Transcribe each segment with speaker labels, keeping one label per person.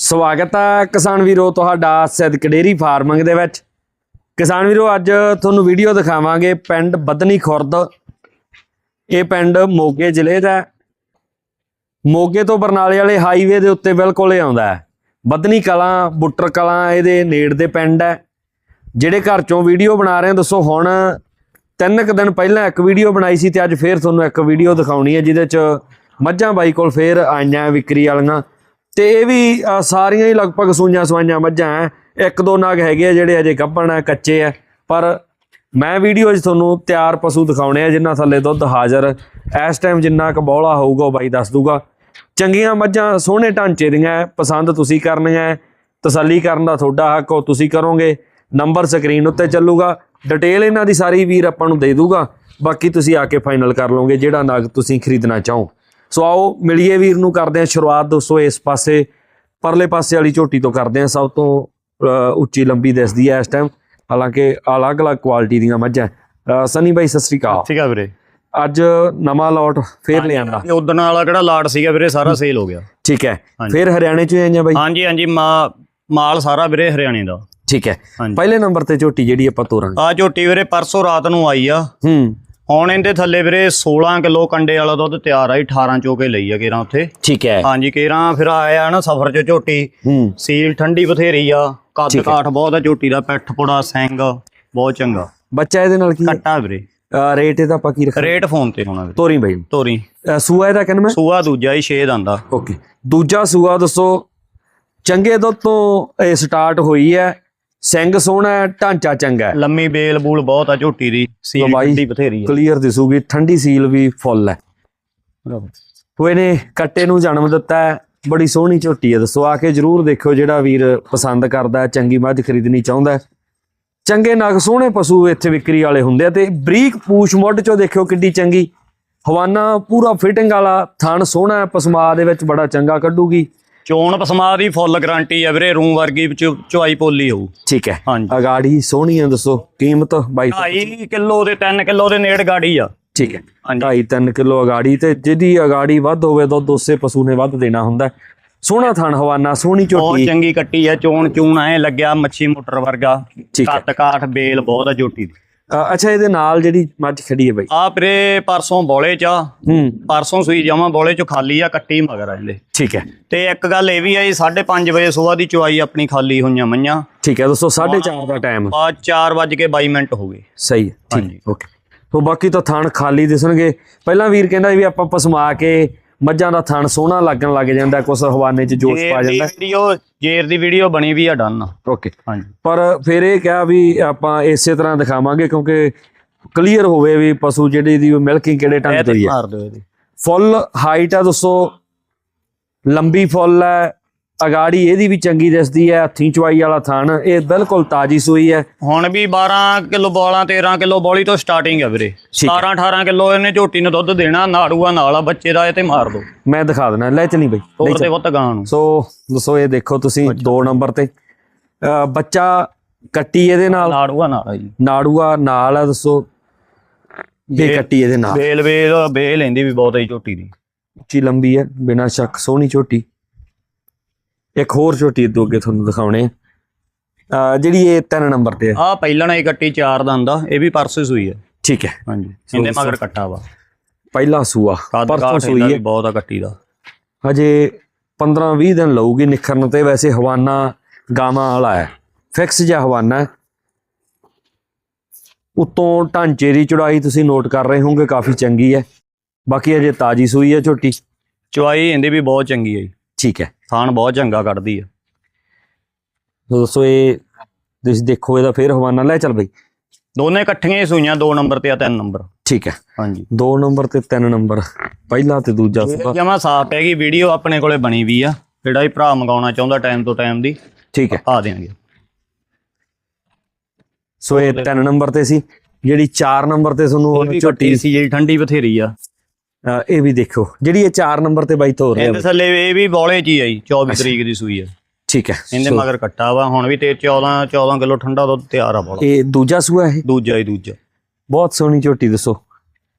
Speaker 1: ਸਵਾਗਤ ਹੈ ਕਿਸਾਨ ਵੀਰੋ ਤੁਹਾਡਾ ਸਿੱਧਕ ਡੇਰੀ ਫਾਰਮਿੰਗ ਦੇ ਵਿੱਚ। ਕਿਸਾਨ ਵੀਰੋ, ਅੱਜ ਤੁਹਾਨੂੰ ਵੀਡੀਓ ਦਿਖਾਵਾਂਗੇ ਪਿੰਡ ਬਦਨੀ ਖੁਰਦ। ਇਹ ਪਿੰਡ ਮੋਗੇ ਜ਼ਿਲ੍ਹੇ ਦਾ ਮੋਗੇ ਤੋਂ ਬਰਨਾਲੇ ਵਾਲੇ ਹਾਈਵੇ ਦੇ ਉੱਤੇ ਬਿਲਕੁਲ ਹੀ ਆਉਂਦਾ ਹੈ। ਬਦਨੀ ਕਲਾਂ, ਬੁੱਟਰ ਕਲਾਂ ਇਹਦੇ ਨੇੜ ਦੇ ਪਿੰਡ ਹੈ। ਜਿਹੜੇ ਘਰ ਚੋਂ ਵੀਡੀਓ ਬਣਾ ਰਹੇ ਦੱਸੋ ਹੁਣ ਤਿੰਨ ਕੁ ਦਿਨ ਪਹਿਲਾਂ ਇੱਕ ਵੀਡੀਓ ਬਣਾਈ ਸੀ ਤੇ ਅੱਜ ਫੇਰ ਤੁਹਾਨੂੰ ਇੱਕ ਵੀਡੀਓ ਦਿਖਾਉਣੀ ਹੈ, ਜਿਹਦੇ ਚ ਮੱਝਾਂ ਬਾਈ ਕੋਲ ਫੇਰ ਆਈਆਂ ਵਿਕਰੀ ਵਾਲੀਆਂ। ਤੇ ਇਹ ਵੀ ਸਾਰੀਆਂ ਹੀ ਲਗਭਗ ਸੂਈਆਂ ਸਵਾਈਆਂ ਮੱਝਾਂ ਹੈ ਇੱਕ ਦੋ ਨਾਗ ਹੈਗੇ ਆ ਜਿਹੜੇ ਅਜੇ ਗੱਭਣ ਆ ਕੱਚੇ ਆ ਪਰ ਮੈਂ ਵੀਡੀਓ 'ਚ ਤੁਹਾਨੂੰ ਤਿਆਰ ਪਸ਼ੂ ਦਿਖਾਉਣੇ ਆ ਜਿਨ੍ਹਾਂ ਥੱਲੇ ਦੁੱਧ ਹਾਜ਼ਰ। ਇਸ ਟਾਈਮ ਜਿੰਨਾ ਕੁ ਬੌਲਾ ਹੋਊਗਾ ਉਹ ਬਾਈ ਦੱਸ ਦੂਗਾ। ਚੰਗੀਆਂ ਮੱਝਾਂ, ਸੋਹਣੇ ਢਾਂਚੇ ਦੀਆਂ ਪਸੰਦ ਤੁਸੀਂ ਕਰਨੀਆਂ ਤਸੱਲੀ ਕਰਨ ਦਾ ਤੁਹਾਡਾ ਹੱਕ ਉਹ ਤੁਸੀਂ ਕਰੋਗੇ। ਨੰਬਰ ਸਕਰੀਨ ਉੱਤੇ ਚੱਲੂਗਾ। ਡਿਟੇਲ ਇਹਨਾਂ ਦੀ ਸਾਰੀ ਵੀਰ ਆਪਾਂ ਨੂੰ ਦੇ ਦੂਗਾ। ਬਾਕੀ ਤੁਸੀਂ ਆ ਕੇ ਫਾਈਨਲ ਕਰ ਲਓਗੇ ਜਿਹੜਾ ਨਾਗ ਤੁਸੀਂ ਖਰੀਦਣਾ ਚਾਹੋ। ਸੋ ਆਓ ਮਿਲੀਏ ਵੀਰ ਨੂੰ ਕਰਦੇ ਹਾਂ ਸ਼ੁਰੂਆਤ ਦੋਸਤੋ ਇਸ ਪਾਸੇ ਪਰਲੇ ਪਾਸੇ ਵਾਲੀ ਝੋਟੀ ਤੋਂ ਕਰਦੇ ਹਾਂ ਸਭ ਤੋਂ ਉੱਚੀ ਲੰਬੀ ਦਿਸਦੀ ਹੈ ਇਸ ਟਾਈਮ ਹਾਲਾਂਕਿ ਅਲੱਗ-ਅਲੱਗ ਕੁਆਲਿਟੀ ਦੀਆਂ ਮੱਝਾਂ ਸਨੀ ਬਾਈ ਸਤਿ ਸ੍ਰੀ ਅਕਾਲ।
Speaker 2: ਠੀਕ ਆ ਵੀਰੇ।
Speaker 1: ਅੱਜ ਨਵਾਂ ਲੋਟ ਫੇਰ ਲਿਆਂਦਾ
Speaker 2: ਇਹ ਉਦਣ ਵਾਲਾ ਕਿਹੜਾ ਲਾਟ ਸੀਗਾ ਵੀਰੇ ਸਾਰਾ ਸੇਲ ਹੋ ਗਿਆ।
Speaker 1: ਠੀਕ ਹੈ। ਫੇਰ ਹਰਿਆਣੇ ਚ ਆਈਆਂ ਬਾਈ?
Speaker 2: ਹਾਂਜੀ ਹਾਂਜੀ ਮਾ- ਮਾਲ ਸਾਰਾ ਵੀਰੇ ਹਰਿਆਣੇ ਦਾ।
Speaker 1: ਠੀਕ ਹੈ। ਪਹਿਲੇ ਨੰਬਰ ਤੇ ਝੋਟੀ ਜਿਹੜੀ ਆਪਾਂ ਤੋਰਾਂਗੇ।
Speaker 2: ਆ ਝੋਟੀ ਵੀਰੇ ਪਰਸੋਂ ਰਾਤ ਨੂੰ ਆਈ ਆ।
Speaker 1: ਹੂੰ।
Speaker 2: ਹੁਣ ਇਹਦੇ ਥੱਲੇ ਵੀਰੇ 16 ਕਿਲੋ ਕੰਡੇ ਵਾਲਾ ਦੁੱਧ ਤਿਆਰ ਆਈ 18 ਚੋਕੇ ਲਈ ਆ ਕੇਰਾਂ ਉੱਥੇ।
Speaker 1: ਠੀਕ ਹੈ।
Speaker 2: ਹਾਂਜੀ ਕੇਰਾਂ ਫਿਰ ਆਇਆ ਨਾ ਸਫਰ ਚ ਝੋਟੀ।
Speaker 1: ਹੂੰ।
Speaker 2: ਸੀਲ ਠੰਡੀ ਬਥੇਰੀ ਆ ਕੱਦ। ਕਾਠ ਬਹੁਤ ਆ ਝੋਟੀ ਦਾ ਪਿੱਠ ਪੁੜਾ ਸਿੰਘ ਬਹੁਤ ਚੰਗਾ।
Speaker 1: ਬੱਚਾ ਇਹਦੇ ਨਾਲ ਕੀ?
Speaker 2: ਕੱਟਾ ਵੀਰੇ।
Speaker 1: ਰੇਟ ਇਹਦਾ ਆਪਾਂ ਕੀ ਰੱਖਾਂ
Speaker 2: ਰੇਟ ਫੋਨ ਤੇ ਹੋਣਾ
Speaker 1: ਤੋਰੀ ਬਾਈ।
Speaker 2: ਤੋਰੀ।
Speaker 1: ਸੂਆ ਇਹਦਾ ਕਿੰਨਾ? ਮੈਂ
Speaker 2: ਸੂਆ ਦੂਜਾ ਹੀ 6 ਦੰਦਾ
Speaker 1: ਓਕੇ। ਦੂਜਾ ਸੂਆ ਦੱਸੋ ਚੰਗੇ ਦੁੱਧ ਤੋਂ ਇਹ ਸਟਾਰਟ ਹੋਈ ਹੈ। ਸਿੰਘ ਸੋਹਣਾ ਹੈ ਢਾਂਚਾ ਚੰਗਾ ਹੈ।
Speaker 2: ਲੰਮੀ ਬੇਲ ਬੂਲ ਬਹੁਤ ਆ ਝੋਟੀ ਦੀ ਸੀਲ
Speaker 1: ਬਾਈ,
Speaker 2: ਠੰਡੀ ਬਥੇਰੀ ਆ।
Speaker 1: ਕਲੀਅਰ ਦਿਸੂਗੀ ਠੰਡੀ ਸੀਲ ਵੀ ਫੁੱਲ ਹੈ। ਉਹ ਇਹਨੇ ਕੱਟੇ ਨੂੰ ਜਨਮ ਦਿੱਤਾ ਹੈ ਬੜੀ ਸੋਹਣੀ ਝੋਟੀ ਹੈ। ਦੱਸੋ ਆ ਕੇ ਜਰੂਰ ਦੇਖਿਓ ਜਿਹੜਾ ਵੀਰ ਪਸੰਦ ਕਰਦਾ ਹੈ ਚੰਗੀ ਮੱਝ ਖਰੀਦਣੀ ਚਾਹੁੰਦਾ ਹੈ। ਚੰਗੇ ਨਗ ਸੋਹਣੇ ਪਸ਼ੂ ਇੱਥੇ ਵਿਕਰੀ ਵਾਲੇ ਹੁੰਦੇ ਆ ਤੇ ਬਰੀਕ ਪੂਛ ਮੁੱਢ ਚੋਂ ਦੇਖਿਓ ਕਿੱਡੀ ਚੰਗੀ। ਹਵਾਨਾ ਪੂਰਾ ਫਿਟਿੰਗ ਵਾਲਾ ਥਣ ਸੋਹਣਾ ਹੈ ਪਸਮਾ ਦੇ ਵਿੱਚ ਬੜਾ ਚੰਗਾ ਕੱਢੂਗੀ।
Speaker 2: ਚੋਣ ਪਸਮਾ ਦੀ ਫੁੱਲ ਗਾਰੰਟੀ ਆ ਵੀਰੇ ਰੂਮ ਵਰਗੀ ਵਿੱਚ ਚੁਆਈ ਪੋਲੀ ਹੋਊ।
Speaker 1: ਠੀਕ ਹੈ।
Speaker 2: ਹਾਂਜੀ।
Speaker 1: ਅਗਾੜੀ ਸੋਹਣੀ ਹੈ ਦੱਸੋ ਕੀਮਤ 22
Speaker 2: 2.5 ਕਿਲੋ ਦੇ 3 ਕਿਲੋ ਦੇ ਨੇੜ ਗਾੜੀ ਆ।
Speaker 1: ਠੀਕ ਹੈ।
Speaker 2: ਹਾਂਜੀ।
Speaker 1: 2.5 3 ਕਿਲੋ ਅਗਾੜੀ ਤੇ ਜਿਹਦੀ ਅਗਾੜੀ ਵੱਧ ਹੋਵੇ ਦੁੱਧ ਉਸੇ ਪਸ਼ੂ ਨੇ ਵੱਧ ਦੇਣਾ ਹੁੰਦਾ ਹੈ। ਸੋਹਣਾ ਥਣ ਹਵਾਨਾ ਸੋਹਣੀ
Speaker 2: ਬਹੁਤ
Speaker 1: ਝੋਟੀ
Speaker 2: ਚੰਗੀ ਕੱਟੀ ਆ ਚੋਣ ਚੂਣ ਐ ਲੱਗਿਆ ਮੱਛੀ ਮੋਟਰ ਵਰਗਾ।
Speaker 1: ਠੀਕ ਹੈ।
Speaker 2: ਕੱਟ ਕਾਠ ਬੇਲ ਬਹੁਤ ਆ ਝੋਟੀ ਦੀ।
Speaker 1: ਅੱਛਾ ਇਹਦੇ ਨਾਲ ਜਿਹੜੀ ਮੱਝ ਖੜੀ ਹੈ ਬਾਈ।
Speaker 2: ਆ ਵੀਰੇ ਪਰਸੋਂ ਬੋਲੇ ਚ
Speaker 1: ਹੂੰ।
Speaker 2: ਪਰਸੋਂ ਸੂਈ ਜਾਵਾਂ ਬੋਲੇ ਚ ਖਾਲੀ ਆ ਕੱਟੀ ਮਗਰ ਆ ਇਹਦੇ।
Speaker 1: ਠੀਕ ਹੈ।
Speaker 2: ਤੇ ਇੱਕ ਗੱਲ ਇਹ ਵੀ ਆ ਜੀ 5:30 ਵਜੇ ਸਵੇਰ ਦੀ ਚੁਆਈ ਆਪਣੀ ਖਾਲੀ ਹੋਈਆਂ ਮਈਆਂ।
Speaker 1: ਠੀਕ ਹੈ ਦੋਸਤੋ 4:30 ਦਾ ਟਾਈਮ
Speaker 2: ਆ 4:22 ਮਿੰਟ ਹੋ ਗਏ।
Speaker 1: ਸਹੀ ਹੈ ਠੀਕ। ਓਕੇ। ਸੋ ਬਾਕੀ ਤਾਂ ਥਣ ਖਾਲੀ ਦਿਸਣਗੇ। ਪਹਿਲਾਂ ਵੀਰ ਕਹਿੰਦਾ ਵੀ ਆਪਾਂ ਪਸਮਾ ਕੇ ਮੱਝਾਂ ਦਾ ਥਣ ਸੋਹਣਾ ਲੱਗਣ ਲੱਗ ਜਾਂਦਾ ਕੁਛ ਹਵਾਨੇ 'ਚ ਜੋਸ਼ ਪਾ
Speaker 2: ਦੀ
Speaker 1: ਜਾਂਦਾ।
Speaker 2: ਵੀਡੀਓ ਜੇਰ ਦੀ ਵੀਡੀਓ ਬਣੀ ਵੀ ਆ ਡਨ।
Speaker 1: ਓਕੇ।
Speaker 2: ਹਾਂਜੀ।
Speaker 1: ਪਰ ਫਿਰ ਇਹ ਕਿਹਾ ਵੀ ਆਪਾਂ ਇਸੇ ਤਰ੍ਹਾਂ ਦਿਖਾਵਾਂਗੇ ਕਿਉਂਕਿ ਕਲੀਅਰ ਹੋਵੇ ਵੀ ਪਸ਼ੂ ਜਿਹੜੀ ਦੀ ਮਿਲਕਿੰਗ ਕਿਹੜੇ ਢੰਗ
Speaker 2: ਤੇ
Speaker 1: ਤੋਂ ਹੀ। ਫੁੱਲ ਹਾਈਟ ਆ ਦੋਸਤੋ ਲੰਬੀ ਫੁੱਲ ਹੈ ਅਗਾੜੀ ਇਹਦੀ ਵੀ ਚੰਗੀ ਦਿਸਦੀ ਹੈ ਹੱਥੀਂ ਚਵਾਈ ਵਾਲਾ ਥਣ ਇਹ ਬਿਲਕੁਲ ਤਾਜੀ ਸੂਈ ਹੈ।
Speaker 2: ਹੁਣ ਵੀ 12 ਕਿਲੋ ਬੋਲਾਂ 13 ਕਿਲੋ ਬੋਲੀ ਤੋਂ ਸਟਾਰਟਿੰਗ ਹੈ ਵੀਰੇ।
Speaker 1: ਠੀਕ ਹੈ।
Speaker 2: 17 18 ਕਿਲੋ ਇਹਨੇ ਝੋਟੀ ਨੂੰ ਦੁੱਧ ਦੇਣਾ ਨਾੜੂਆ ਨਾਲ ਆ ਬੱਚੇ ਦਾ ਇਹ ਤੇ ਮਾਰ ਦੋ।
Speaker 1: ਮੈਂ ਦਿਖਾ ਦੇਣਾ ਲੈ ਚਲੀ ਬਈ
Speaker 2: ਤੋਰ। ਦੇ ਪੁੱਤ ਗਾਂ ਨੂੰ।
Speaker 1: ਸੋ ਦੋਸਤੋ ਇਹ ਦੇਖੋ ਤੁਸੀਂ 2 ਨੰਬਰ ਤੇ। ਬੱਚਾ ਕੱਟੀ ਇਹਦੇ ਨਾਲ।
Speaker 2: ਨਾੜੂਆ ਨਾਲ ਆ ਜੀ।
Speaker 1: ਨਾੜੂਆ ਨਾਲ ਆ ਦੱਸੋ।
Speaker 2: ਬੇ-
Speaker 1: ਕੱਟੀ ਇਹਦੇ ਨਾਲ।
Speaker 2: ਬੇਲ ਬੇਲ ਬੇਲ ਲੈਂਦੀ ਵੀ ਬਹੁਤ ਹੈ ਝੋਟੀ ਦੀ।
Speaker 1: ਉੱਚੀ ਲੰਬੀ ਹੈ ਬਿਨਾਂ ਸ਼ੱਕ ਸੋਹਣੀ ਝੋਟੀ। ਇੱਕ ਹੋਰ ਝੋਟੀ ਤੋਂ ਅੱਗੇ ਤੁਹਾਨੂੰ ਦਿਖਾਉਣੇ ਆ। ਜਿਹੜੀ ਇਹ 3 ਨੰਬਰ ਤੇ
Speaker 2: ਆ। ਪਹਿਲਾਂ ਹੀ ਕੱਟੀ ਚਾਰ ਦੰਦ ਆ ਇਹ ਵੀ ਪਰਸੋਂ ਸੂਈ ਹੈ
Speaker 1: ਠੀਕ ਹੈ।
Speaker 2: ਹਾਂਜੀ ਇਹਦੇ ਮਗਰ ਕੱਟਾ ਵਾ।
Speaker 1: ਪਹਿਲਾ ਸੂਆ ਪਰਸੋਂ ਸੂਈ ਹੈ।
Speaker 2: ਬਹੁਤ ਆ ਕੱਟੀ ਦਾ।
Speaker 1: ਹਜੇ 15 20 ਦਿਨ ਲਊਗੀ ਨਿਖਰਨ ਤੇ ਵੈਸੇ ਹਵਾਨਾ ਗਾਵਾਂ ਵਾਲਾ ਹੈ। ਫਿਕਸ ਜਿਹਾ ਹਵਾਨਾ। ਉਤੋਂ ਢਾਂਚੇ ਦੀ ਚੜਾਈ ਤੁਸੀਂ ਨੋਟ ਕਰ ਰਹੇ ਹੋਵੋਗੇ ਕਾਫੀ ਚੰਗੀ ਹੈ। ਬਾਕੀ ਅਜੇ ਤਾਜੀ ਸੂਈ ਹੈ ਝੋਟੀ
Speaker 2: ਚੁਆਈ ਇਹਦੀ ਵੀ ਬਹੁਤ ਚੰਗੀ ਹੈ
Speaker 1: ਠੀਕ ਹੈ।
Speaker 2: ਥਾਣ ਬਹੁਤ ਚੰਗਾ ਕੱਢਦੀ ਆ।
Speaker 1: ਦੋਸਤੋ ਇਹ ਤੁਸੀਂ ਦੇਖੋ ਇਹਦਾ ਫੇਰ ਹਵਾਨਾ। ਲੈ ਚੱਲ ਬਈ।
Speaker 2: ਦੋਨੇ ਇਕੱਠੀਆਂ ਹੀ ਸੂਈਆਂ 2 ਨੰਬਰ ਤੇ ਆ 3 ਨੰਬਰ।
Speaker 1: ਠੀਕ ਹੈ।
Speaker 2: ਹਾਂਜੀ।
Speaker 1: 2 ਨੰਬਰ ਤੇ 3 ਨੰਬਰ। ਪਹਿਲਾ ਤੇ ਦੂਜਾ ਸੂਆ
Speaker 2: ਜਮਾ ਸਾਫ਼ ਹੈਗੀ ਵੀਡੀਓ ਆਪਣੇ ਕੋਲੇ ਬਣੀ ਵੀ ਆ। ਜਿਹੜਾ ਵੀ ਭਰਾ ਮੰਗਾਉਣਾ ਚਾਹੁੰਦਾ ਟਾਈਮ ਤੋਂ ਟਾਈਮ ਦੀ
Speaker 1: ਠੀਕ ਹੈ।
Speaker 2: ਆ ਦੇਾਂਗੇ
Speaker 1: ਸੋ ਇਹ 3 ਨੰਬਰ ਤੇ ਸੀ। ਜਿਹੜੀ 4 ਨੰਬਰ ਤੇ ਤੁਹਾਨੂੰ ਝੋਟੀ
Speaker 2: ਸੀ ਜਿਹੜੀ ਠੰਡੀ ਬਥੇਰੀ ਆ।
Speaker 1: ਇਹ ਵੀ ਦੇਖੋ ਜਿਹੜੀ ਇਹ 4 ਨੰਬਰ ਤੇ ਬਾਈ ਤੋਰ ਰਿਹਾ।
Speaker 2: ਇਹਦੇ ਥੱਲੇ ਇਹ ਵੀ ਬੋਲੇ ਚ ਹੀ ਆਈ 24 ਤਰੀਕ ਦੀ ਸੂਈ ਆ।
Speaker 1: ਠੀਕ ਹੈ
Speaker 2: ਇਹਦੇ ਮਗਰ ਕੱਟਾ ਵਾ ਹੁਣ ਵੀ ਤੇ 14 14 ਕਿਲੋ ਠੰਡਾ ਦੁੱਧ ਤਿਆਰ ਆ ਬੋਲਾ।
Speaker 1: ਇਹ ਦੂਜਾ ਸੂਆ ਇਹ?
Speaker 2: ਦੂਜਾ ਹੀ ਦੂਜਾ।
Speaker 1: ਬਹੁਤ ਸੋਹਣੀ ਝੋਟੀ ਦੱਸੋ।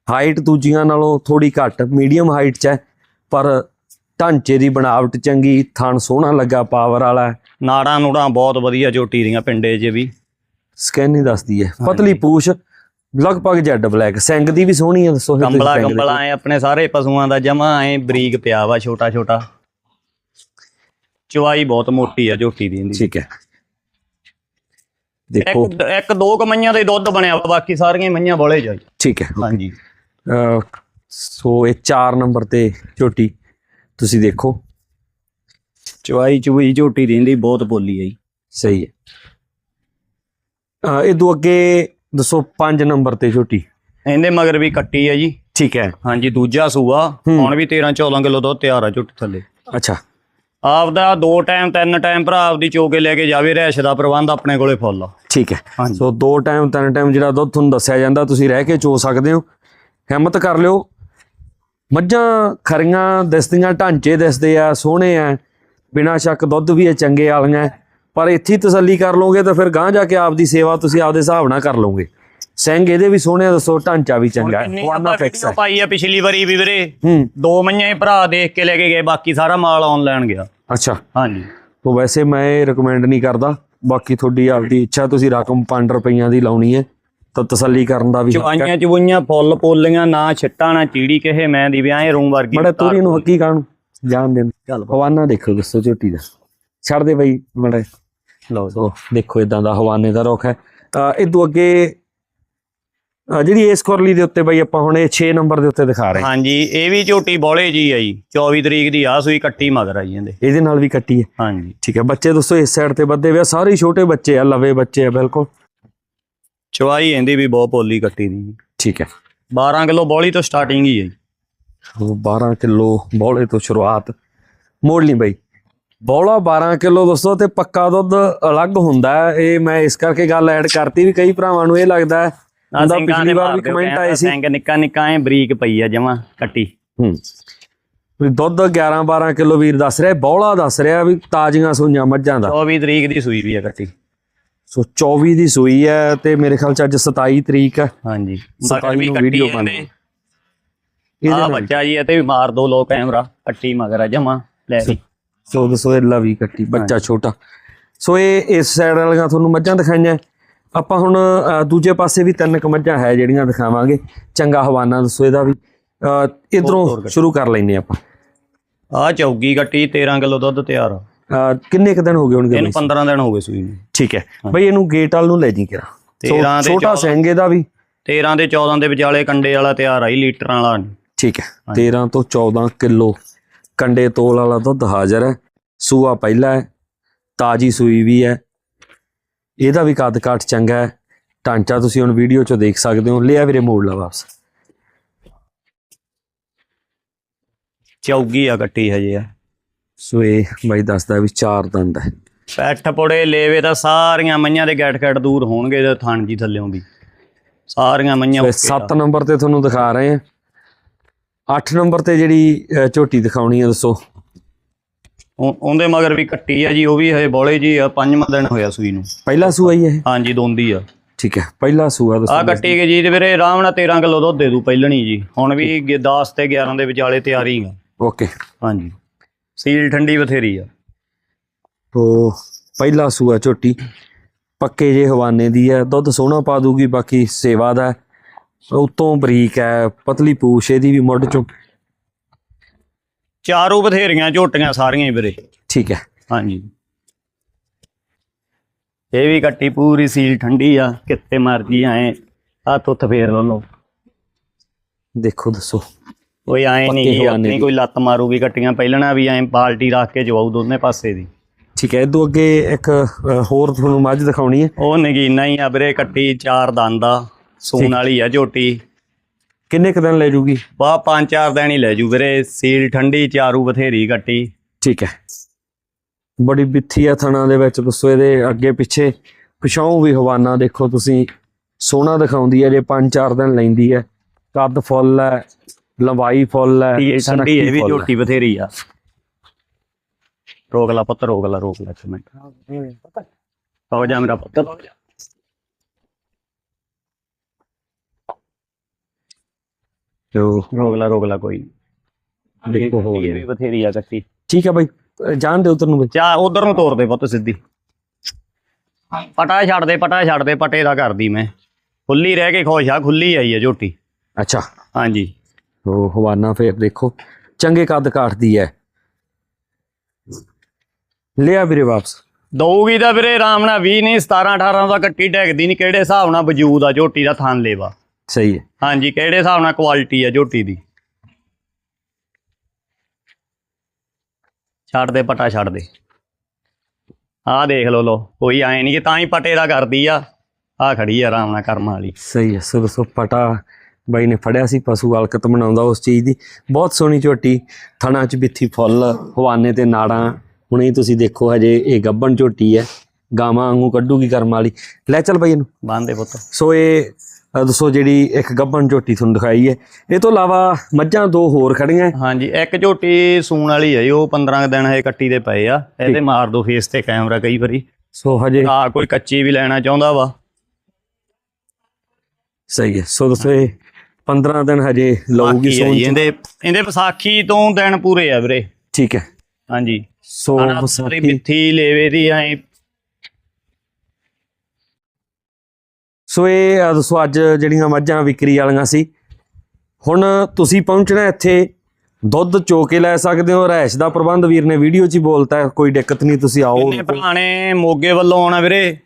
Speaker 1: ਹਾਈਟ ਦੂਜੀਆਂ ਨਾਲੋਂ ਥੋੜੀ ਘੱਟ ਮੀਡੀਅਮ ਹਾਈਟ 'ਚ ਹੈ ਪਰ ਢਾਂਚੇ ਦੀ ਬਣਾਵਟ ਚੰਗੀ ਥਣ ਸੋਹਣਾ ਲੱਗਾ ਪਾਵਰ ਵਾਲਾ।
Speaker 2: ਨਾੜਾਂ ਨੂੜਾਂ ਬਹੁਤ ਵਧੀਆ ਝੋਟੀ ਦੀਆਂ ਪਿੰਡੇ 'ਚ ਵੀ।
Speaker 1: ਸਕਿਨ ਹੀ ਦੱਸਦੀ ਹੈ। ਪਤਲੀ ਪੂਛ ਲਗਭਗ ਜੈਡ ਬਲੈਕ ਸਿੰਗ ਦੀ ਵੀ ਸੋਹਣੀ ਹੈ ਦੱਸੋ
Speaker 2: ਕੰਬਲਾ ਕੰਬਲਾ ਐ ਆਪਣੇ ਸਾਰੇ ਪਸ਼ੂਆਂ ਦਾ ਜਮਾ ਐ ਬਰੀਕ ਪਿਆ ਵਾ ਛੋਟਾ ਛੋਟਾ। ਚਵਾਈ ਬਹੁਤ ਮੋਟੀ ਆ ਝੋਟੀ ਦੀ ਇਹਦੀ।
Speaker 1: ਠੀਕ ਹੈ। ਦੇਖੋ।
Speaker 2: ਇੱਕ ਇੱਕ ਦੋ ਕਮਈਆਂ ਦੇ ਦੁੱਧ ਬਣਿਆ ਵਾ ਬਾਕੀ ਸਾਰੀਆਂ ਮਈਆਂ ਬੋਲੇ ਜਾਈ।
Speaker 1: ਠੀਕ ਹੈ।
Speaker 2: ਹਾਂਜੀ।
Speaker 1: ਸੋ ਇਹ 4 ਨੰਬਰ ਤੇ ਝੋਟੀ ਤੁਸੀਂ ਦੇਖੋ।
Speaker 2: ਚਵਾਈ ਚੁਈ ਝੋਟੀ ਦੀ ਇਹਦੀ ਬਹੁਤ ਬੋਲੀ ਆ ਜੀ।
Speaker 1: ਸਹੀ ਹੈ। ਇਹ ਤੋਂ ਅੱਗੇ ਦੱਸੋ 5 ਨੰਬਰ ਤੇ ਝੋਟੀ
Speaker 2: ਇਹਦੇ ਮਗਰ ਵੀ ਕੱਟੀ ਆ ਜੀ।
Speaker 1: ਠੀਕ ਹੈ।
Speaker 2: ਹਾਂਜੀ ਦੂਜਾ ਸੂਆ।
Speaker 1: ਹੂੰ।
Speaker 2: ਹੁਣ ਵੀ 13 14 ਕਿਲੋ ਦੁੱਧ ਤਿਆਰ ਆ ਝੋਟੀ ਥੱਲੇ।
Speaker 1: ਅੱਛਾ।
Speaker 2: ਆਪਦਾ ਦੋ ਟਾਈਮ ਤਿੰਨ ਟਾਈਮ ਭਰਾ ਆਪਦੀ ਚੋਕੇ ਲੈ ਕੇ ਜਾਵੇ ਰਹਿਸ਼ ਦਾ ਪ੍ਰਬੰਧ ਆਪਣੇ ਕੋਲੇ ਫੁੱਲ
Speaker 1: ਠੀਕ ਹੈ। ਸੋ ਦੋ ਟਾਈਮ ਤਿੰਨ ਟਾਈਮ ਜਿਹੜਾ ਦੁੱਧ ਤੁਹਾਨੂੰ ਦੱਸਿਆ ਜਾਂਦਾ ਤੁਸੀਂ ਰਹਿ ਕੇ ਚੋ ਸਕਦੇ ਹੋ। ਹਿੰਮਤ ਕਰ ਲਿਓ। ਮੱਝਾਂ ਖਰੀਆਂ ਦਿਸਦੀਆਂ ਢਾਂਚੇ ਦਿਸਦੇ ਆ ਸੋਹਣੇ ਆ। ਬਿਨਾਂ ਸ਼ੱਕ ਦੁੱਧ ਵੀ ਇਹ ਚੰਗੇ ਵਾਲੀਆਂ ਪਰ ਇੱਥੇ ਤਸੱਲੀ ਕਰ ਲਓਗੇ ਤਾਂ ਫਿਰ ਗਾਂ ਜਾ ਕੇ ਆਪਦੀ ਸੇਵਾ ਤੁਸੀਂ ਆਪਦੇ ਹਿਸਾਬ ਨਾਲ ਕਰ ਲਓਗੇ। ਸਿੰਘ ਇਹਦੇ ਵੀ ਸੋਹਣੇ ਦੱਸੋ ਢਾਂਚਾ ਵੀ ਚੰਗਾ ਹੈ। ਵਾਨਾ ਫਿਕਸ ਹੈ।
Speaker 2: ਪਾਈ ਆ ਪਿਛਲੀ ਵਾਰੀ ਵੀ ਵੀਰੇ। ਦੋ ਮਈਆਂ ਹੀ ਭਰਾ ਦੇਖ ਕੇ ਲੈ ਕੇ ਗਏ ਬਾਕੀ ਸਾਰਾ ਮਾਲ ਆਨਲਾਈਨ ਗਿਆ।
Speaker 1: ਅੱਛਾ।
Speaker 2: ਹਾਂਜੀ।
Speaker 1: ਤੋ ਵੈਸੇ ਮੈਂ ਇਹ ਰეკਮੈਂਡ ਨਹੀਂ ਕਰਦਾ। ਬਾਕੀ ਤੁਹਾਡੀ ਆਪਦੀ ਇੱਛਾ ਤੁਸੀਂ ਰਕਮ 5 ਰੁਪਈਆਂ ਦੀ ਲਾਉਣੀ ਹੈ। ਤਾਂ ਤਸੱਲੀ ਕਰਨ ਦਾ ਵੀ
Speaker 2: ਚਵਾਈਆਂ ਚਵਈਆਂ ਫੁੱਲ ਪੋਲੀਆਂ ਨਾ ਛਿੱਟਾਂ ਨਾ ਚੀੜੀ ਕਿਸੇ ਮੈਂ ਦੀ ਵੀ ਐ ਰੂਮ ਵਰਗੀ
Speaker 1: ਬੜਾ ਤੋਰੀ ਨੂੰ ਹੱਕੀ ਕਾਣ ਜਾਣ ਦੇਣ
Speaker 2: ਚੱਲ
Speaker 1: ਹਵਾਨਾ ਦੇਖੋ ਦੱਸੋ ਝੋਟੀ ਦਾ। ਛੱਡ ਦੇ ਬਈ ਮੜਾ
Speaker 2: ਲਓ
Speaker 1: ਸੋ ਦੇਖੋ ਇਦਾਂ ਦਾ ਹਵਾਨੇ ਦਾ ਰੁੱਖ ਹੈ। ਇਹ ਤੋਂ ਅੱਗੇ ਜਿਹੜੀ ਇਸ ਕੁਰਲੀ ਦੇ ਉੱਤੇ ਬਈ ਆਪਾਂ ਹੁਣ ਇਹ 6 ਨੰਬਰ ਦੇ ਉੱਤੇ ਦਿਖਾ ਰਹੇ ਹਾਂ।
Speaker 2: ਹਾਂਜੀ ਇਹ ਵੀ ਝੋਟੀ ਬੋਲੇ ਜੀ ਆ ਜੀ। 24 ਤਰੀਕ ਦੀ ਆ ਸੂਈ ਕੱਟੀ ਮਗਰ ਆ ਜੀ ਇਹਦੇ।
Speaker 1: ਇਹਦੇ ਨਾਲ ਵੀ ਕੱਟੀ ਹੈ।
Speaker 2: ਹਾਂਜੀ।
Speaker 1: ਠੀਕ ਹੈ ਬੱਚੇ ਦੋਸਤੋ ਇਸ ਸਾਈਡ ਤੇ ਬੱਦੇ ਵੇ ਸਾਰੇ ਛੋਟੇ ਬੱਚੇ ਆ ਲਵੇ ਬੱਚੇ ਆ ਬਿਲਕੁਲ।
Speaker 2: ਚਵਾਈ ਇਹਦੀ ਵੀ ਬਹੁਤ ਪੋਲੀ ਕੱਟੀ ਦੀ ਜੀ।
Speaker 1: ਠੀਕ ਹੈ।
Speaker 2: 12 ਕਿਲੋ ਬੋਲੀ ਤੋਂ ਸਟਾਰਟਿੰਗ ਹੀ ਹੈ ਜੀ।
Speaker 1: ਉਹ 12 ਕਿਲੋ ਬੌਲੇ ਤੋਂ ਸ਼ੁਰੂਆਤ। ਮੋੜ ਲਈ ਬਈ। ਬੌਲਾ 12 ਕਿਲੋ ਦੋਸਤੋ ਤੇ ਪੱਕਾ ਦੁੱਧ ਅਲੱਗ ਹੁੰਦਾ ਹੈ। ਇਹ ਮੈਂ ਇਸ ਕਰਕੇ ਗੱਲ ਐਡ ਕਰਤੀ ਵੀ ਕਈ ਭਰਾਵਾਂ ਨੂੰ ਇਹ ਲੱਗਦਾ ਹੈ ਉਹਦਾ ਪਿਛਲੀ ਵਾਰ ਵੀ ਕਮੈਂਟ ਆਏ ਸੀ।
Speaker 2: ਸਿੰਘ ਨਿੱਕਾ ਨਿੱਕਾ ਐ ਬਰੀਕ ਪਈ ਆ ਜਮਾ ਕੱਟੀ।
Speaker 1: ਹੂੰ। ਵੀ ਦੁੱਧ 11 12 ਕਿਲੋ ਵੀਰ ਦੱਸ ਰਿਹਾ ਬੌਲਾ ਦੱਸ ਰਿਹਾ ਵੀ ਤਾਜ਼ੀਆਂ ਸੂਈਆਂ ਮੱਝਾਂ ਦਾ।
Speaker 2: 24 ਤਰੀਕ ਦੀ ਸੂਈ ਵੀ ਆ ਕੱਟੀ।
Speaker 1: ਸੋ 24 ਦੀ ਸੂਈ ਹੈ ਤੇ ਮੇਰੇ ਖਿਆਲ ਚ ਅੱਜ 27 ਤਰੀਕ ਹੈ।
Speaker 2: ਹਾਂਜੀ।
Speaker 1: ਸਤਾਈ
Speaker 2: ਵੀ
Speaker 1: ਨੂੰ
Speaker 2: ਕੱਟੀ
Speaker 1: ਵੀਡੀਓ
Speaker 2: ਇਹਦੇ।
Speaker 1: ਪਾਣੀ ਇਹਦੇ
Speaker 2: ਬੱਚਾ ਜੀ ਇਹ ਤੇ ਵੀ ਮਾਰ ਦੋ ਲੋ ਕੈਮਰਾ ਕੱਟੀ ਮਗਰ ਆ ਜਮਾ ਲੈ ਵੀ
Speaker 1: ਸੋ ਦੱਸੋ ਇਹ ਲਵੀ ਕੱਟੀ ਬੱਚਾ ਛੋਟਾ। ਸੋ ਇਹ ਇਸ ਸਾਈਡ ਵਾਲੀਆਂ ਤੁਹਾਨੂੰ ਮੱਝਾਂ ਦਿਖਾਈਆਂ। ਆਪਾਂ ਹੁਣ ਦੂਜੇ ਪਾਸੇ ਵੀ ਤਿੰਨ ਕੁ ਮੱਝਾਂ ਹੈ ਜਿਹੜੀਆਂ ਦਿਖਾਵਾਂਗੇ। ਚੰਗਾ ਹਵਾਨਾ ਦੱਸੋ ਇਹਦਾ ਵੀ। ਇਧਰੋਂ ਸ਼ੁਰੂ ਕਰ ਲੈਨੇ ਆਪਾਂ।
Speaker 2: ਆਹ ਚੌਗੀ ਕੱਟੀ 13 ਕਿਲੋ ਦੁੱਧ ਤਿਆਰ। ਆ
Speaker 1: ਕਿੰਨੇ ਕੁ ਦਿਨ ਹੋ ਗਏ ਹੋਣਗੇ
Speaker 2: ਇਹਨੂੰ
Speaker 1: ਬਈ?
Speaker 2: 15 ਦਿਨ ਹੋ ਗਏ ਸੂਈ ਨੂੰ।
Speaker 1: ਠੀਕ ਹੈ। ਬਈ ਇਹਨੂੰ ਗੇਟ ਵਾਲ ਨੂੰ ਲੈ ਜੀ ਕਿਰਾ। ਸੋ
Speaker 2: 13 ਦੇ
Speaker 1: ਛੋਟਾ
Speaker 2: 14
Speaker 1: ਸਿੰਘ ਇਹਦਾ ਵੀ।
Speaker 2: 13 ਦੇ 14 ਦੇ ਵਿਚਾਲੇ ਕੰਡੇ ਵਾਲਾ ਤਿਆਰ ਆਈ ਲੀਟਰਾਂ ਵਾਲਾ।
Speaker 1: ਠੀਕ ਹੈ। 13 ਤੋਂ 14 ਕਿਲੋ ਕੰਡੇ ਤੋਲ ਵਾਲਾ ਦੁੱਧ ਹਾਜ਼ਰ ਹੈ ਸੂਆ ਪਹਿਲਾ ਹੈ ਤਾਜੀ ਸੂਈ ਵੀ ਹੈ। ਇਹਦਾ ਵੀ ਕੱਦ ਕਾਠ ਚੰਗਾ ਹੈ। ਢਾਂਚਾ ਤੁਸੀਂ ਹੁਣ ਵੀਡੀਓ 'ਚ ਦੇਖ ਸਕਦੇ ਹੋ। ਲਿਆ ਵੀਰੇ ਮੋੜ ਲਾ ਵਾਪਸ।
Speaker 2: ਚੌਗੀ ਆ ਕੱਟੀ ਹਜੇ ਆ।
Speaker 1: ਸੋ ਇਹ ਬਾਈ ਦੱਸਦਾ ਵੀ ਚਾਰ ਦੰਦ ਹੈ।
Speaker 2: ਪੈਠ ਪੁੜੇ ਲੇਵੇ ਤਾਂ ਸਾਰੀਆਂ ਮਈਆਂ ਦੇ ਗੈਟ ਗੈਟ ਦੂਰ ਹੋਣਗੇ ਤੇ ਥਣ ਜੀ ਥੱਲੇੋਂ ਵੀ। ਸਾਰੀਆਂ ਮਈਆਂ
Speaker 1: ਸੋ 7 ਨੰਬਰ ਤੇ ਤੁਹਾਨੂੰ ਦਿਖਾ ਰਹੇ ਹਾਂ। 8 ਨੰਬਰ ਤੇ ਜਿਹੜੀ ਝੋਟੀ ਦਿਖਾਉਣੀ ਹੈ ਦੱਸੋ।
Speaker 2: ਉਹ- ਉਹਦੇ ਮਗਰ ਵੀ ਕੱਟੀ ਆ ਜੀ ਉਹ ਵੀ ਹਜੇ ਬੋਲੇ ਜੀ ਆ ਪੰਜਵਾਂ ਦਿਨ ਹੋਇਆ ਸੂਈ ਨੂੰ।
Speaker 1: ਪਹਿਲਾ ਸੂਆ ਹੀ ਇਹ?
Speaker 2: ਹਾਂਜੀ ਦੋਂਦੀ ਆ।
Speaker 1: ਠੀਕ ਹੈ ਪਹਿਲਾ ਸੂਆ
Speaker 2: ਆ
Speaker 1: ਦੱਸੋ
Speaker 2: ਕੱਟੀ ਗਈ ਜੀ ਤੇ ਵੀਰੇ ਆਰਾਮ ਨਾਲ 13 ਕਿਲੋ ਦੁੱਧ ਦੇ ਦੂ ਪਹਿਲਣੀ ਜੀ। ਹੁਣ ਵੀ 10 ਤੇ 11 ਦੇ ਵਿਚਾਲੇ ਤਿਆਰੀ ਆ।
Speaker 1: ਓਕੇ।
Speaker 2: ਹਾਂਜੀ। ਸੀਲ ਠੰਡੀ ਬਥੇਰੀ ਆ।
Speaker 1: ਤੋ ਪਹਿਲਾ ਸੂਆ ਝੋਟੀ ਪੱਕੇ ਜੇ ਹਵਾਨੇ ਦੀ ਹੈ ਦੁੱਧ ਸੋਹਣਾ ਪਾ ਦੂਗੀ ਬਾਕੀ ਸੇਵਾ ਦਾ। ਉਤੋਂ ਬਰੀਕ ਹੈ ਪਤਲੀ ਪੂਛ ਇਹਦੀ ਵੀ ਮੁੱਢ ਚੋਂ
Speaker 2: ਚਾਰੋਂ ਬਥੇਰੀਆਂ ਝੋਟੀਆਂ ਸਾਰੀਆਂ ਹੀ ਵੀਰੇ।
Speaker 1: ਠੀਕ ਹੈ।
Speaker 2: ਹਾਂਜੀ। ਇਹ ਵੀ ਕੱਟੀ ਪੂਰੀ ਸੀਲ ਠੰਡੀ ਆ ਕਿੱਥੇ ਮਰਜ਼ੀ ਆਏ ਹੱਥ ਉੱਤ ਫੇਰ ਲਓ।
Speaker 1: ਦੇਖੋ ਦੱਸੋ।
Speaker 2: ਕੋਈ ਆਏ
Speaker 1: ਪੱਕੇ
Speaker 2: ਨਹੀਂ
Speaker 1: ਹਵਾਨੇ
Speaker 2: ਆਪਣੀ। ਕੋਈ ਲੱਤ ਮਾਰੂਗੀ ਕੱਟੀਆਂ ਪਹਿਲਣਾ ਵੀ ਐਂ ਬਾਲਟੀ ਰੱਖ ਕੇ ਜਵਾਉ ਦੋਨੇ ਪਾਸੇ ਦੀ।
Speaker 1: ਠੀਕ ਹੈ ਇਦੋਂ ਅੱਗੇ ਇੱਕ ਅ, ਹੋਰ ਤੁਹਾਨੂੰ ਮੱਝ ਦਿਖਾਉਣੀ ਹੈ।
Speaker 2: ਉਹ ਨਗੀਨਾ ਹੀ ਆ ਵੀਰੇ ਕੱਟੀ ਚਾਰ ਦੰਦ ਆ। ਸੂਣ ਵਾਲੀ ਆ ਝੋਟੀ।
Speaker 1: ਕਿੰਨੇ ਕੁ ਦਿਨ ਲੈ ਜੂਗੀ?
Speaker 2: ਬਾ ਪੰਜ ਚਾਰ ਦਿਨ ਹੀ ਲੈ ਜੂ ਵੀਰੇ। ਸੀਲ ਠੰਡੀ ਚਾਰੂ ਬਥੇਰੀ ਕੱਟੀ
Speaker 1: ਠੀਕ ਹੈ। ਬੜੀ ਬਿੱਥੀ ਆ ਥਣਾ ਦੇ ਵਿੱਚ ਦੱਸੋ ਇਹਦੇ ਅੱਗੇ ਪਿੱਛੇ। ਪਿਛਾਉਂ ਵੀ ਹਵਾਨਾ ਦੇਖੋ ਤੁਸੀਂ। ਸੋਹਣਾ ਦਿਖਾਉਂਦੀ ਹੈ ਜੇ 5-4 ਦਿਨ ਲੈਂਦੀ ਹੈ ਕੱਦ ਫੁੱਲ ਹੈ ਲੰਬਾਈ ਫੁੱਲ ਹੈ
Speaker 2: ਠੰਡੀ
Speaker 1: ਸੁਨੱਖੀ
Speaker 2: ਇਹ ਵੀ। ਝੋਟੀ ਬਥੇਰੀ ਆ। ਰੋਕ ਲਾ ਪੁੱਤ ਰੋਕ ਲਾ ਰੋਕ ਲਾ ਇੱਕ ਮਿੰਟ। ਹੋ ਜਾ ਮੇਰਾ ਪੁੱਤ। ਜੋ ਰੋਕ ਲਾ ਰੋਕ ਲਾ ਕੋਈ ਨੀ।
Speaker 1: ਦੇਖੋ ਹੋ
Speaker 2: ਇਹ
Speaker 1: ਗਿਆ
Speaker 2: ਵੀ ਬਥੇਰੀ ਆ ਕੱਟੀ
Speaker 1: ਠੀਕ ਹੈ ਬਾਈ ਅ, ਜਾਣ ਦਿਓ ਉਧਰ ਨੂੰ ਬਾਈ।
Speaker 2: ਚਾ ਉਧਰ ਨੂੰ ਤੋਰ ਦੇ ਪੁੱਤ ਸਿੱਧੀ। ਪਟਾ ਛੱਡ ਦੇ ਪਟਾ ਛੱਡ ਦੇ ਪਟੇ ਦਾ ਕਰਦੀ ਮੈਂ। ਖੁੱਲੀ ਰਹਿ ਕੇ ਖੁਸ਼ ਆ ਖੁੱਲੀ ਆਈ ਹੈ ਝੋਟੀ।
Speaker 1: ਅੱਛਾ।
Speaker 2: ਹਾਂਜੀ।
Speaker 1: ਉਹ ਹਵਾਨਾ ਫੇਰ ਦੇਖੋ ਚੰਗੇ ਕੱਦ ਕਾਟਦੀ ਹੈ ਲਿਆ ਵੀਰੇ ਵਾਪਸ।
Speaker 2: ਦਊਗੀ ਤਾਂ ਵੀਰੇ ਆਰਾਮ ਨਾਲ 20 ਨਹੀਂ 17 18 ਦਾ ਕੱਟੀ ਡੈਗਦੀ ਨਹੀਂ ਕਿਹੜੇ ਹਿਸਾਬ ਨਾਲ ਵਜੂਦ ਆ ਝੋਟੀ ਦਾ ਥਣ ਲੇਵਾ।
Speaker 1: ਸਹੀ ਹੈ।
Speaker 2: ਹਾਂਜੀ ਕਿਹੜੇ ਹਿਸਾਬ ਨਾਲ ਕੁਆਲਿਟੀ ਆ ਝੋਟੀ ਦੀ? ਛੱਡ ਦੇ ਪਟਾ ਛੱਡ ਦੇ। ਆਹ ਦੇਖ ਲੋ ਲੋ ਕੋਈ ਐ ਨਹੀਂ ਕਿ ਤਾਂ ਹੀ ਪਟੇ ਦਾ ਕਰਦੀ ਆ। ਆ ਖੜੀ ਆ ਆਰਾਮ ਨਾਲ ਕਰਮ ਵਾਲੀ।
Speaker 1: ਸਹੀ ਹੈ ਸੋ ਸੋ ਪਟਾ ਬਾਈ ਨੇ ਫੜਿਆ ਸੀ ਪਸ਼ੂ ਹਲਕਤ ਬਣਾਉਂਦਾ ਉਸ ਚੀਜ਼ ਦੀ। ਬਹੁਤ ਸੋਹਣੀ ਝੋਟੀ ਥਣਾ ਚ ਬਿੱਥੀ ਫੁੱਲ ਹਵਾਨੇ ਤੇ ਨਾੜਾਂ। ਹੁਣੇ ਤੁਸੀਂ ਦੇਖੋ ਹਜੇ ਇਹ ਗੱਬਣ ਝੋਟੀ ਹੈ। ਗਾਵਾਂ ਵਾਂਗੂ ਕੱਢੂਗੀ ਕਰਮ ਵਾਲੀ। ਲੈ ਚੱਲ ਬਾਈ ਇਹਨੂੰ।
Speaker 2: ਬੰਦੇ ਪੁੱਤ।
Speaker 1: ਸੋ ਇਹ ਦੱਸੋ ਜਿਹੜੀ ਇੱਕ ਗੱਬਣ ਝੋਟੀ ਤੁਹਾਨੂੰ ਦਿਖਾਈ ਹੈ। ਇਹ ਤੋਂ ਇਲਾਵਾ ਮੱਝਾਂ ਦੋ ਹੋਰ ਖੜੀਆਂ ਹੈ।
Speaker 2: ਹਾਂਜੀ ਇੱਕ ਝੋਟੀ ਸੂਣ ਵਾਲੀ ਹੈ ਉਹ 15 ਕੁ ਦਿਨ ਹਜੇ ਕੱਟੀ ਦੇ ਪਏ ਆ। ਇਹਦੇ ਮਾਰ ਦੋ ਫੇਸ ਤੇ ਕੈਮਰਾ ਕਈ ਵਾਰੀ।
Speaker 1: ਸੋ ਹਜੇ
Speaker 2: ਆ ਕੋਈ ਕੱਚੀ ਵੀ ਲੈਣਾ ਚਾਹੁੰਦਾ ਵਾ।
Speaker 1: ਸਹੀ ਹੈ। ਸੋ ਦੱਸੋ ਇਹ 15 ਦਿਨ ਹਜੇ ਲਊਗੀ ਚ।
Speaker 2: ਇਹਦੇ ਇਹਦੇ ਵਿਸਾਖੀ ਤੋਂ ਦਿਨ ਪੂਰੇ ਆ ਵੀਰੇ।
Speaker 1: ਠੀਕ ਹੈ।
Speaker 2: ਹਾਂਜੀ।
Speaker 1: ਸੋ ਵਿਸਾਖੀ
Speaker 2: ਮਿੱਥੀ ਲੇਵੇ ਦੀ ਐ
Speaker 1: ਸੋ ਇਹ ਦੱਸੋ ਅੱਜ ਜਿਹੜੀਆਂ ਮੱਝਾਂ ਵਿਕਰੀ ਵਾਲੀਆਂ ਸੀ ਹੁਣ ਤੁਸੀਂ ਪਹੁੰਚਣਾ ਇੱਥੇ ਦੁੱਧ ਚੋ ਕੇ ਲੈ ਸਕਦੇ ਹੋ ਰਹਿਸ਼ ਦਾ ਪ੍ਰਬੰਧ ਵੀਰ ਨੇ ਵੀਡੀਓ 'ਚ ਹੀ ਬੋਲਤਾ ਕੋਈ ਦਿੱਕਤ ਨਹੀਂ ਤੁਸੀਂ ਆਓ।
Speaker 2: ਕਿੰਨੇ ਪੁਰਾਣੇ ਮੋਗੇ ਵੱਲੋਂ ਆਉਣਾ ਵੀਰੇ?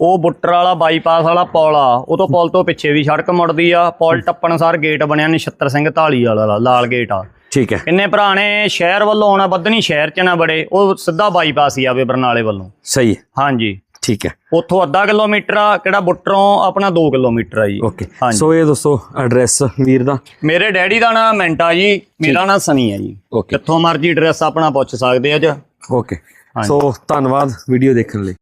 Speaker 2: ਉਹ ਬੁੱਟਰ ਵਾਲਾ ਬਾਈਪਾਸ ਵਾਲਾ ਪੁਲ ਆ ਉਹ ਤੋਂ ਪੁਲ ਤੋਂ ਪਿੱਛੇ ਵੀ ਸੜਕ ਮੁੜਦੀ ਆ ਪੁਲ ਟੱਪਣ ਸਾਰ ਗੇਟ ਬਣਿਆ ਨਛੱਤਰ ਸਿੰਘ ਢਾਲੀ ਵਾਲਾ ਲਾਲ ਗੇਟ ਆ।
Speaker 1: ਠੀਕ ਹੈ।
Speaker 2: ਕਿੰਨੇ ਭਰਾ ਨੇ ਸ਼ਹਿਰ ਵੱਲੋਂ ਆਉਣਾ ਬੱਧਨੀ ਸ਼ਹਿਰ ਚ ਨਾ ਬੜੇ ਉਹ ਸਿੱਧਾ ਬਾਈਪਾਸ ਹੀ ਆਵੇ ਬਰਨਾਲੇ ਵੱਲੋਂ।
Speaker 1: ਸਹੀ
Speaker 2: ਹਾਂਜੀ।
Speaker 1: ਠੀਕ ਹੈ।
Speaker 2: ਉੱਥੋਂ ਅੱਧਾ ਕਿਲੋਮੀਟਰ ਆ ਕਿਹੜਾ ਬੁੱਟਰੋਂ ਆਪਣਾ 2 ਕਿਲੋਮੀਟਰ ਆ ਜੀ।
Speaker 1: ਓਕੇ। ਸੋ ਇਹ ਦੱਸੋ ਐਡਰੈਸ ਵੀਰ ਦਾ।
Speaker 2: ਮੇਰੇ ਡੈਡੀ ਦਾ ਨਾਮ ਮਿੰਟਾ ਜੀ ਮੇਰਾ ਨਾਮ ਸਨੀ ਆ ਜੀ। ਕਿੱਥੋਂ ਮਰਜ਼ੀ ਐਡਰੈਸ ਆਪਣਾ ਪੁੱਛ ਸਕਦੇ ਆ ਜੀ।
Speaker 1: ਓਕੇ। ਸੋ ਧੰਨਵਾਦ ਵੀਡੀਓ ਦੇਖਣ ਲਈ।